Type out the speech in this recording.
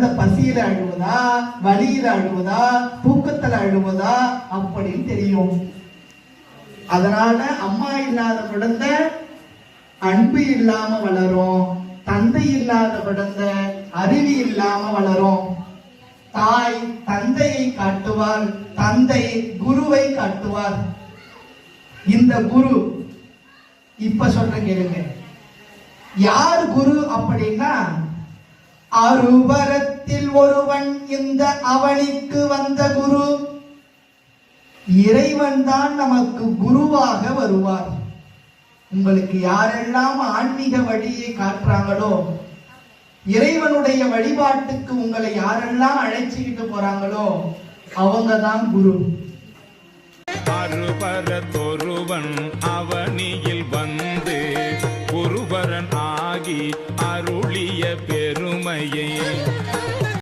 குழந்தை பசியில அழுவதா வழியில அழுவதா தூக்கத்துல அழுவதா அப்படின்னு தெரியும். அதனால அம்மா இல்லாத குழந்தை அன்பு இல்லாம வளரும் தந்தை இல்லாத குழந்தை அறிவு இல்லாம வளரும். தாய் தந்தையை காட்டுவார் தந்தை குருவை காட்டுவார் இந்த குரு இப்ப சொல்ற கேளுங்க. யார் குரு அப்படின்னா அருவரத்தில் ஒருவன் இந்த அவனிக்கு வந்த குரு. இறைவன் தான் நமக்கு குருவாக வருவார். உங்களுக்கு யாரெல்லாம் ஆன்மீக வழியை காட்டுறாங்களோ இறைவனுடைய வழிபாட்டுக்கு உங்களை யாரெல்லாம் அழைச்சிக்கிட்டு போறாங்களோ அவங்க தான் குரு. அருபரத்தொருவன் ஆகி அருளிய பெருமையை.